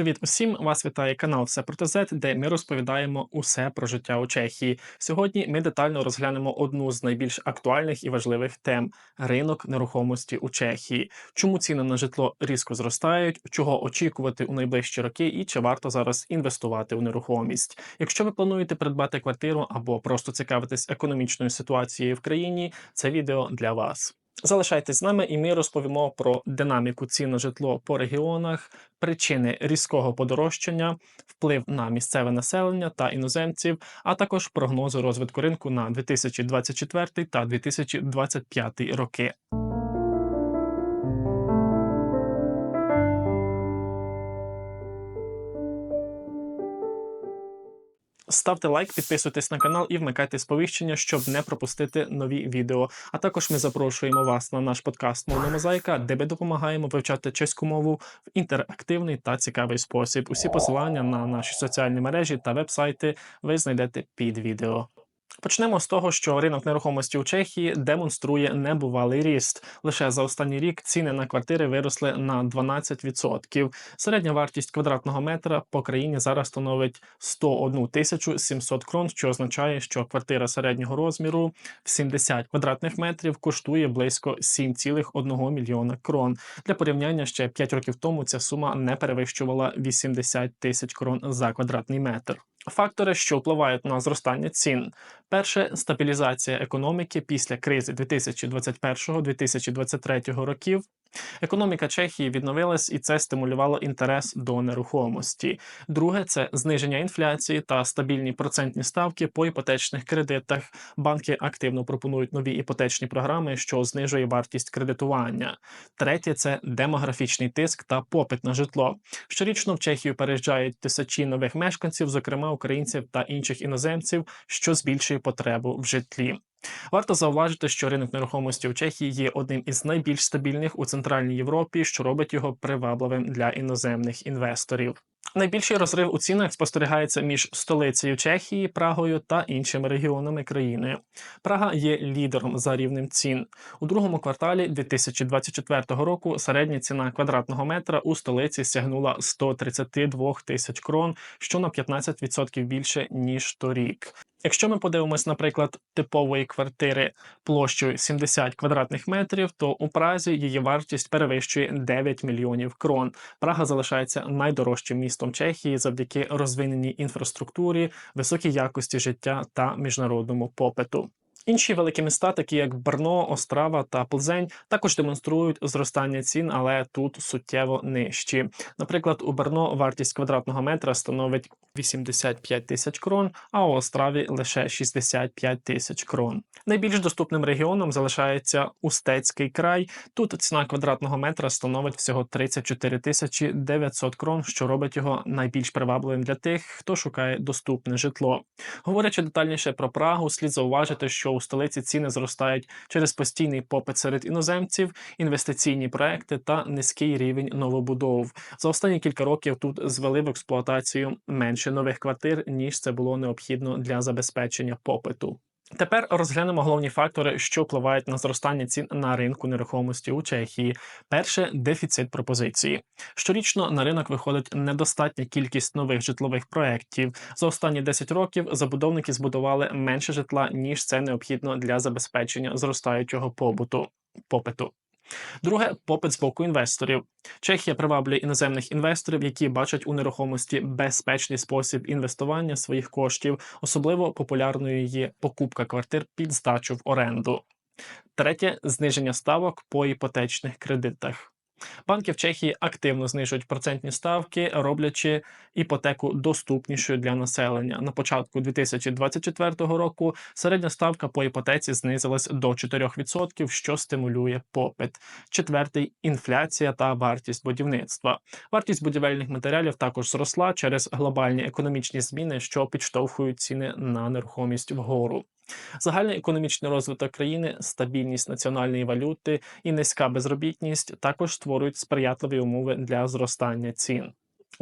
Привіт усім! Вас вітає канал Все про ТЗ, де ми розповідаємо усе про життя у Чехії. Сьогодні ми детально розглянемо одну з найбільш актуальних і важливих тем ринок нерухомості у Чехії. Чому ціни на житло різко зростають, чого очікувати у найближчі роки, і чи варто зараз інвестувати у нерухомість. Якщо ви плануєте придбати квартиру або просто цікавитесь економічною ситуацією в країні, це відео для вас. Залишайтесь з нами, і ми розповімо про динаміку цін на житло по регіонах, причини різкого подорожчання, вплив на місцеве населення та іноземців, а також прогнози розвитку ринку на 2024 та 2025 роки. Ставте лайк, підписуйтесь на канал і вмикайте сповіщення, щоб не пропустити нові відео. А також ми запрошуємо вас на наш подкаст Мовна мозаїка, де ми допомагаємо вивчати чеську мову в інтерактивний та цікавий спосіб. Усі посилання на наші соціальні мережі та вебсайти ви знайдете під відео. Почнемо з того, що ринок нерухомості у Чехії демонструє небувалий ріст. Лише за останній рік ціни на квартири виросли на 12%. Середня вартість квадратного метра по країні зараз становить 101 тисячу 700 крон, що означає, що квартира середнього розміру в 70 квадратних метрів коштує близько 7,1 мільйона крон. Для порівняння ще 5 років тому ця сума не перевищувала 80 тисяч крон за квадратний метр. Фактори, що впливають на зростання цін, перше стабілізація економіки після кризи 2021-2023 років. Економіка Чехії відновилась і це стимулювало інтерес до нерухомості. Друге це зниження інфляції та стабільні процентні ставки по іпотечних кредитах. Банки активно пропонують нові іпотечні програми, що знижує вартість кредитування. Третє це демографічний тиск та попит на житло. Щорічно в Чехію переїжджають тисячі нових мешканців, зокрема українців та інших іноземців, що збільшує потребу в житлі. Варто зауважити, що ринок нерухомості в Чехії є одним із найбільш стабільних у центральній Європі, що робить його привабливим для іноземних інвесторів. Найбільший розрив у цінах спостерігається між столицею Чехії, Прагою та іншими регіонами країни. Прага є лідером за рівнем цін. У другому кварталі 2024 року середня ціна квадратного метра у столиці сягнула 132 тисяч крон, що на 15% більше ніж торік. Якщо ми подивимось, наприклад, типової квартири площею 70 квадратних метрів, то у Празі її вартість перевищує 9 мільйонів крон. Прага залишається найдорожчим містом Чехії завдяки розвиненій інфраструктурі, високій якості життя та міжнародному попиту. Інші великі міста, такі як Брно, Острава та Плзень, також демонструють зростання цін, але тут суттєво нижчі. Наприклад, у Брно вартість квадратного метра становить 85 тисяч крон, а у Остраві лише 65 тисяч крон. Найбільш доступним регіоном залишається Устецький край. Тут ціна квадратного метра становить всього 34 тисячі 900 крон, що робить його найбільш привабливим для тих, хто шукає доступне житло. Говорячи детальніше про Прагу, слід зауважити, що у столиці ціни зростають через постійний попит серед іноземців, інвестиційні проекти та низький рівень новобудов. За останні кілька років тут звели в експлуатацію менше нових квартир ніж це було необхідно для забезпечення попиту. Тепер розглянемо головні фактори, що впливають на зростання цін на ринку нерухомості у Чехії. Перше дефіцит пропозиції. Щорічно на ринок виходить недостатня кількість нових житлових проєктів. За останні 10 років забудовники збудували менше житла ніж це необхідно для забезпечення зростаючого побуту попиту. Друге попит з боку інвесторів. Чехія приваблює іноземних інвесторів, які бачать у нерухомості безпечний спосіб інвестування своїх коштів. Особливо популярною є покупка квартир під здачу в оренду. Третє зниження ставок по іпотечних кредитах. Банки в Чехії активно знижують процентні ставки, роблячи іпотеку доступнішою для населення. На початку 2024 року середня ставка по іпотеці знизилась до 4%, що стимулює попит. Четвертий інфляція та вартість будівництва. Вартість будівельних матеріалів також зросла через глобальні економічні зміни, що підштовхують ціни на нерухомість вгору. Загальний економічний розвиток країни, стабільність національної валюти і низька безробітність також створюють сприятливі умови для зростання цін.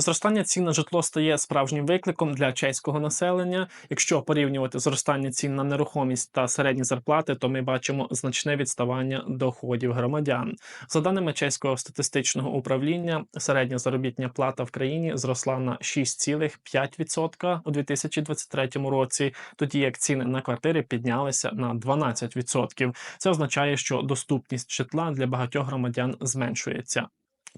Зростання цін на житло стає справжнім викликом для чеського населення. Якщо порівнювати зростання цін на нерухомість та середні зарплати, то ми бачимо значне відставання доходів громадян. За даними чеського статистичного управління, середня заробітня плата в країні зросла на 6,5% у 2023 році, тоді як ціни на квартири піднялися на 12%. Це означає, що доступність житла для багатьох громадян зменшується.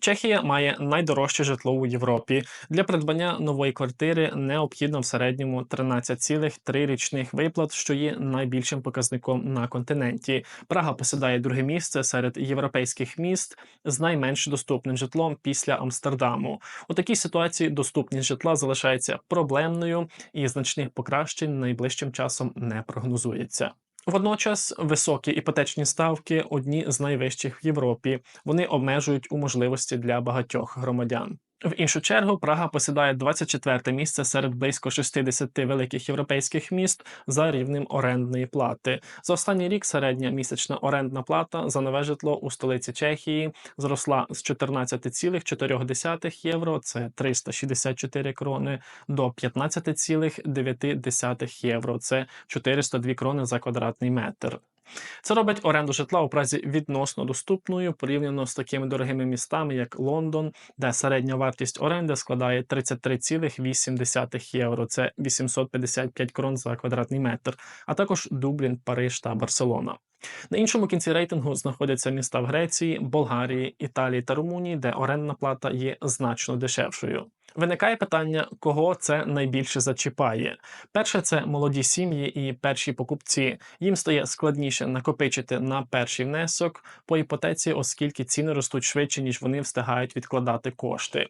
Чехія має найдорожче житло у Європі. Для придбання нової квартири необхідно в середньому 13,3 річних виплат, що є найбільшим показником на континенті. Прага посідає друге місце серед європейських міст з найменш доступним житлом після Амстердаму. У такій ситуації доступність житла залишається проблемною і значних покращень найближчим часом не прогнозується. Водночас високі іпотечні ставки одні з найвищих в Європі. Вони обмежують у можливості для багатьох громадян. В іншу чергу Прага посідає 24 місце серед близько 60 великих європейських міст за рівнем орендної плати. За останній рік середня місячна орендна плата за нове житло у столиці Чехії зросла з 14,4 євро, це 364 крони, до 15,9 євро, це 402 крони за квадратний метр. Це робить оренду житла у Празі відносно доступною порівняно з такими дорогими містами, як Лондон, де середня вартість оренди складає 33,8 євро, це 855 крон за квадратний метр, а також Дублін, Париж та Барселона. На іншому кінці рейтингу знаходяться міста в Греції, Болгарії, Італії та Румунії, де орендна плата є значно дешевшою. Виникає питання, кого це найбільше зачіпає. Перше, це молоді сім'ї і перші покупці. Їм стає складніше накопичити на перший внесок по іпотеці, оскільки ціни ростуть швидше, ніж вони встигають відкладати кошти.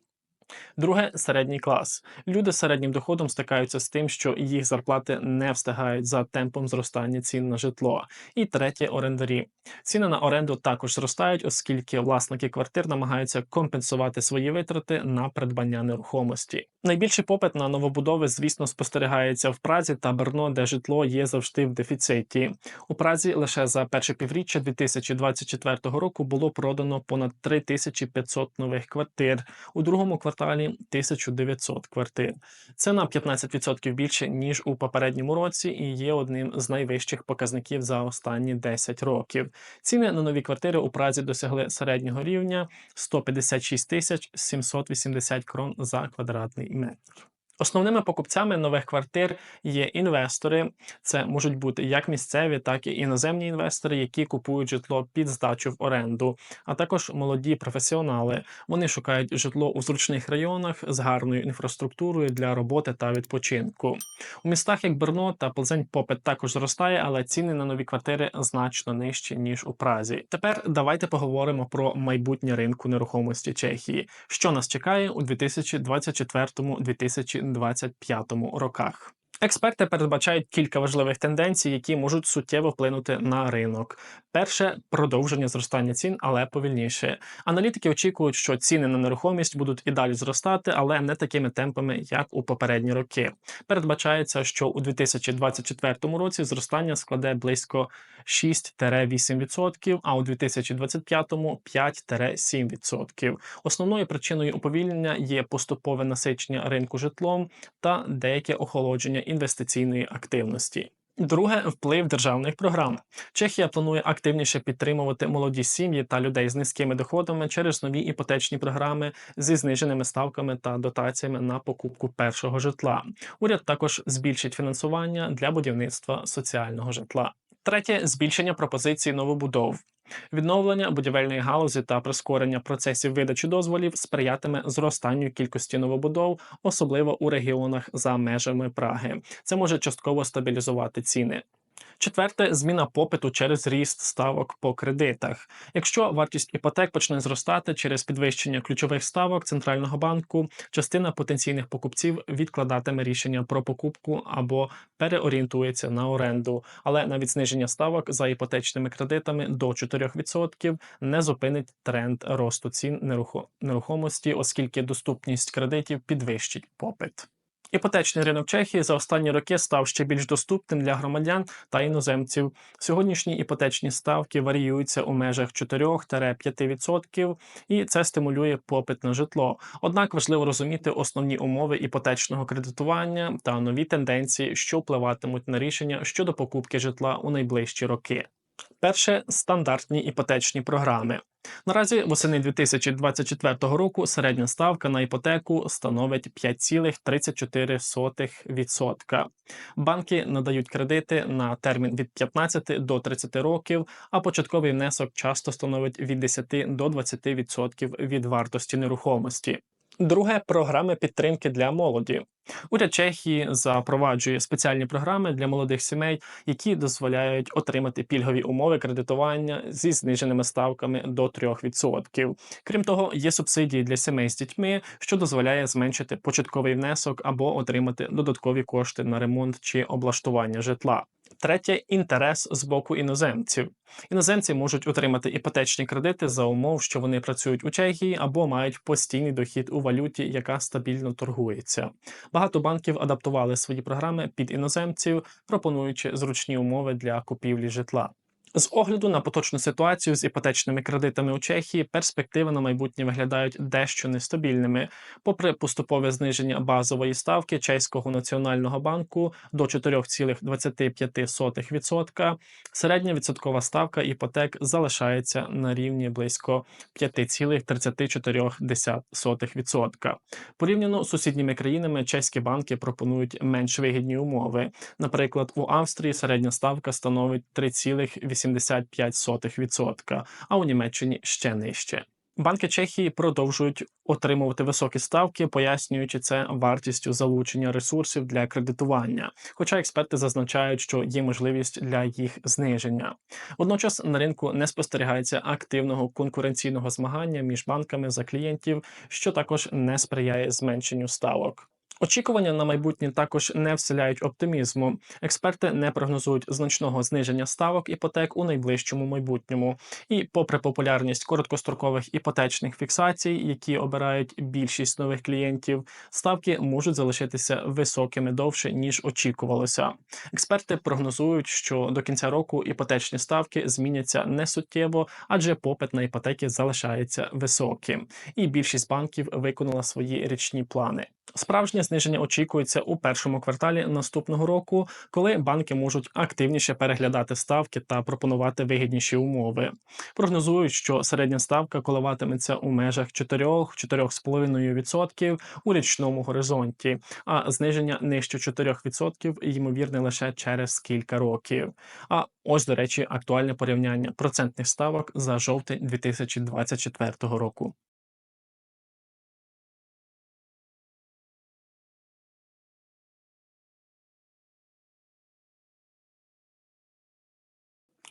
Друге середній клас. Люди з середнім доходом стикаються з тим, що їх зарплати не встигають за темпом зростання цін на житло. І третє орендарі. Ціни на оренду також зростають, оскільки власники квартир намагаються компенсувати свої витрати на придбання нерухомості. Найбільший попит на новобудови, звісно, спостерігається в Празі та Берно, де житло є завжди в дефіциті. У Празі лише за перше півріччя 2024 року було продано понад 3500 нових квартир. У другому кварталі 1900 квартир. Це на 15% більше ніж у попередньому році, і є одним з найвищих показників за останні 10 років. Ціни на нові квартири у Празі досягли середнього рівня 156 тисяч 780 крон за квадратний метр. Основними покупцями нових квартир є інвестори. Це можуть бути як місцеві, так і іноземні інвестори, які купують житло під здачу в оренду, а також молоді професіонали. Вони шукають житло у зручних районах з гарною інфраструктурою для роботи та відпочинку. У містах як Берно та Плзень попит також зростає, але ціни на нові квартири значно нижчі ніж у Празі. Тепер давайте поговоримо про майбутнє ринку нерухомості Чехії, що нас чекає у 2024-2025 2025 роках. Експерти передбачають кілька важливих тенденцій, які можуть суттєво вплинути на ринок. Перше продовження зростання цін, але повільніше. Аналітики очікують, що ціни на нерухомість будуть і далі зростати, але не такими темпами, як у попередні роки. Передбачається, що у 2024 році зростання складе близько 6-8%, а у 2025 5-7%. Основною причиною уповільнення є поступове насичення ринку житлом та деяке охолодження інвестиційної активності. Друге вплив державних програм. Чехія планує активніше підтримувати молоді сім'ї та людей з низькими доходами через нові іпотечні програми зі зниженими ставками та дотаціями на покупку першого житла. Уряд також збільшить фінансування для будівництва соціального житла. Третє збільшення пропозицій новобудов. Відновлення будівельної галузі та прискорення процесів видачі дозволів сприятиме зростанню кількості новобудов, особливо у регіонах за межами Праги. Це може частково стабілізувати ціни. Четверте зміна попиту через ріст ставок по кредитах. Якщо вартість іпотек почне зростати через підвищення ключових ставок центрального банку, частина потенційних покупців відкладатиме рішення про покупку або переорієнтується на оренду. Але навіть зниження ставок за іпотечними кредитами до 4% не зупинить тренд росту цін нерухомості, оскільки доступність кредитів підвищить попит. Іпотечний ринок Чехії за останні роки став ще більш доступним для громадян та іноземців. Сьогоднішні іпотечні ставки варіюються у межах 4-5%, і це стимулює попит на житло. Однак важливо розуміти основні умови іпотечного кредитування та нові тенденції, що впливатимуть на рішення щодо покупки житла у найближчі роки. Перше стандартні іпотечні програми. Наразі восени 2024 року середня ставка на іпотеку становить 5,34%. Банки надають кредити на термін від 15 до 30 років, а початковий внесок часто становить від 10 до 20% від вартості нерухомості. Друге програми підтримки для молоді. Уряд Чехії запроваджує спеціальні програми для молодих сімей, які дозволяють отримати пільгові умови кредитування зі зниженими ставками до 3%. Крім того, є субсидії для сімей з дітьми, що дозволяє зменшити початковий внесок або отримати додаткові кошти на ремонт чи облаштування житла. Третє інтерес з боку іноземців. Іноземці можуть отримати іпотечні кредити за умов, що вони працюють у Чехії або мають постійний дохід у валюті, яка стабільно торгується. Багато банків адаптували свої програми під іноземців, пропонуючи зручні умови для купівлі житла. З огляду на поточну ситуацію з іпотечними кредитами у Чехії, перспективи на майбутнє виглядають дещо нестабільними. Попри поступове зниження базової ставки Чеського національного банку до 4,25%, середня відсоткова ставка іпотек залишається на рівні близько 5,34%. Порівняно з сусідніми країнами, чеські банки пропонують менш вигідні умови. Наприклад, у Австрії середня ставка становить 3,8%. 85%, а у Німеччині ще нижче. Банки Чехії продовжують отримувати високі ставки, пояснюючи це вартістю залучення ресурсів для кредитування. Хоча експерти зазначають, що є можливість для їх зниження. Водночас на ринку не спостерігається активного конкуренційного змагання між банками за клієнтів, що також не сприяє зменшенню ставок. Очікування на майбутнє також не вселяють оптимізму. Експерти не прогнозують значного зниження ставок іпотек у найближчому майбутньому. І, попри популярність короткострокових іпотечних фіксацій, які обирають більшість нових клієнтів, ставки можуть залишитися високими довше ніж очікувалося. Експерти прогнозують, що до кінця року іпотечні ставки зміняться не суттєво, адже попит на іпотеки залишається високим, і більшість банків виконала свої річні плани. Справжнє зниження очікується у першому кварталі наступного року, коли банки можуть активніше переглядати ставки та пропонувати вигідніші умови. Прогнозують, що середня ставка коливатиметься у межах 4-4,5% у річному горизонті, а зниження нижче 4% ймовірне лише через кілька років. А ось, до речі, актуальне порівняння процентних ставок за жовтень 2024 року.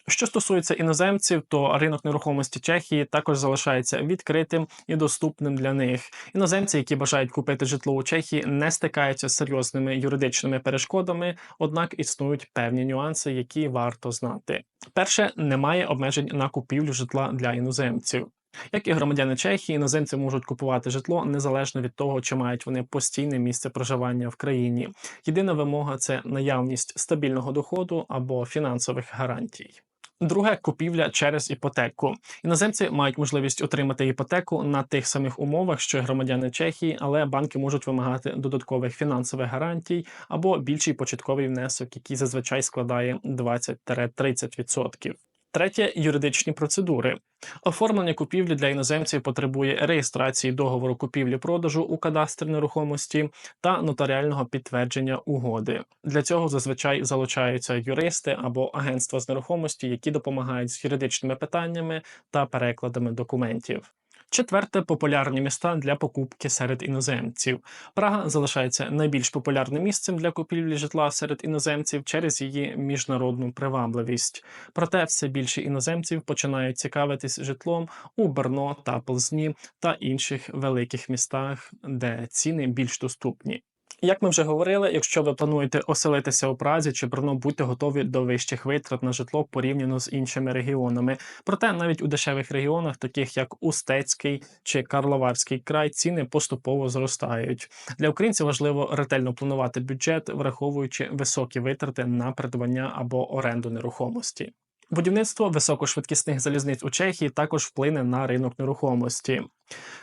Що стосується іноземців, то ринок нерухомості Чехії також залишається відкритим і доступним для них. Іноземці, які бажають купити житло у Чехії, не стикаються з серйозними юридичними перешкодами однак існують певні нюанси, які варто знати. Перше, немає обмежень на купівлю житла для іноземців. Як і громадяни Чехії, іноземці можуть купувати житло незалежно від того, чи мають вони постійне місце проживання в країні. Єдина вимога це наявність стабільного доходу або фінансових гарантій. Друге купівля через іпотеку. Іноземці мають можливість отримати іпотеку на тих самих умовах, що й громадяни Чехії, але банки можуть вимагати додаткових фінансових гарантій або більший початковий внесок, який зазвичай складає 20-30%. Третє юридичні процедури. Оформлення купівлі для іноземців потребує реєстрації договору купівлі-продажу у кадастрі нерухомості та нотаріального підтвердження угоди. Для цього зазвичай залучаються юристи або агентства з нерухомості, які допомагають з юридичними питаннями та перекладами документів. Четверте популярні міста для покупки серед іноземців. Прага залишається найбільш популярним місцем для купівлі житла серед іноземців через її міжнародну привабливість. Проте все більше іноземців починають цікавитись житлом у Берно та Плзні та інших великих містах, де ціни більш доступні. Як ми вже говорили, якщо ви плануєте оселитися у Празі чи Брно, будьте готові до вищих витрат на житло порівняно з іншими регіонами. Проте навіть у дешевих регіонах, таких як Устецький чи Карловарський край, ціни поступово зростають. Для українців важливо ретельно планувати бюджет, враховуючи високі витрати на придбання або оренду нерухомості. Будівництво високошвидкісних залізниць у Чехії також вплине на ринок нерухомості.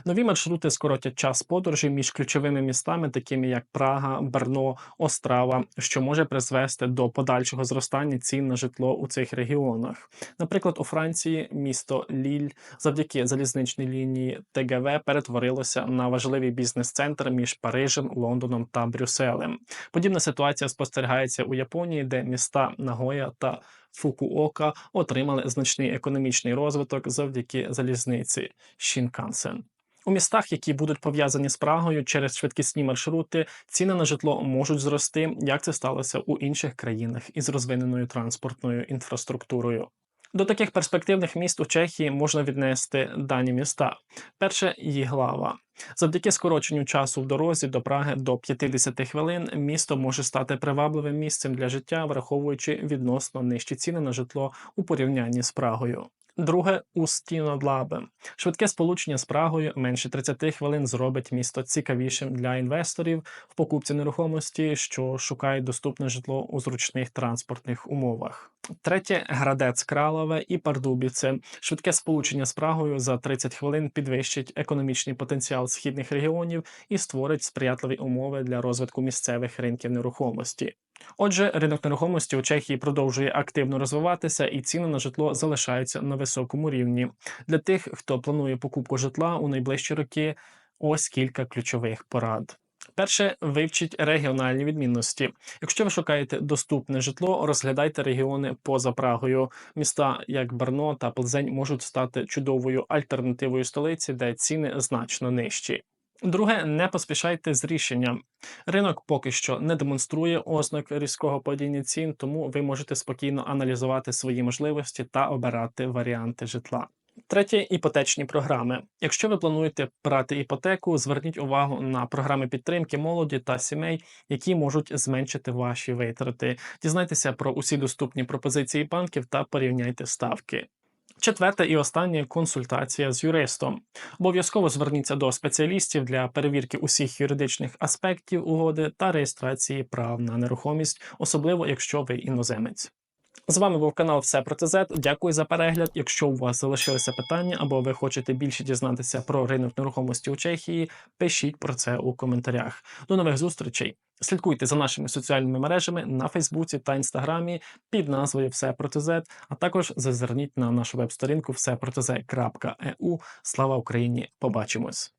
Нові маршрути скоротять час подорожі між ключовими містами, такими як Прага, Берно, Острава, що може призвести до подальшого зростання цін на житло у цих регіонах. Наприклад, у Франції місто Ліль завдяки залізничній лінії ТГВ перетворилося на важливий бізнес-центр між Парижем, Лондоном та Брюсселем. Подібна ситуація спостерігається у Японії, де міста Нагоя та Фукуока отримали значний економічний розвиток завдяки залізниці Шінкансен. У містах, які будуть пов'язані з Прагою через швидкісні маршрути, ціни на житло можуть зрости, як це сталося у інших країнах із розвиненою транспортною інфраструктурою. До таких перспективних міст у Чехії можна віднести дані міста. Перше Їглава. Завдяки скороченню часу в дорозі до Праги до 50 хвилин місто може стати привабливим місцем для життя, враховуючи відносно нижчі ціни на житло у порівнянні з Прагою. Друге Устінодлабе. Швидке сполучення з Прагою менше 30 хвилин зробить місто цікавішим для інвесторів в покупці нерухомості, що шукають доступне житло у зручних транспортних умовах. Третє Градець Кралове і Пардубіце. Швидке сполучення з Прагою за 30 хвилин підвищить економічний потенціал східних регіонів і створить сприятливі умови для розвитку місцевих ринків нерухомості. Отже, ринок нерухомості у Чехії продовжує активно розвиватися, і ціни на житло залишаються на високому рівні. Для тих, хто планує покупку житла у найближчі роки, ось кілька ключових порад. Перше, вивчіть регіональні відмінності. Якщо ви шукаєте доступне житло, розглядайте регіони поза Прагою. Міста як Барно та Плзень можуть стати чудовою альтернативою столиці, де ціни значно нижчі. Друге, не поспішайте з рішенням. Ринок поки що не демонструє ознак різкого падіння цін, тому ви можете спокійно аналізувати свої можливості та обирати варіанти житла. Третє іпотечні програми. Якщо ви плануєте брати іпотеку, зверніть увагу на програми підтримки молоді та сімей, які можуть зменшити ваші витрати. Дізнайтеся про усі доступні пропозиції банків та порівняйте ставки. Четверте і останнє консультація з юристом. Обов'язково зверніться до спеціалістів для перевірки усіх юридичних аспектів угоди та реєстрації прав на нерухомість, особливо якщо ви іноземець. З вами був канал Все про ТЗ. Дякую за перегляд. Якщо у вас залишилися питання або ви хочете більше дізнатися про ринок нерухомості у Чехії, пишіть про це у коментарях. До нових зустрічей. Слідкуйте за нашими соціальними мережами на Фейсбуці та Інстаграмі під назвою Все про ТЗ, а також зазирніть на нашу веб-сторінку всепротез.eu. Слава Україні! Побачимось!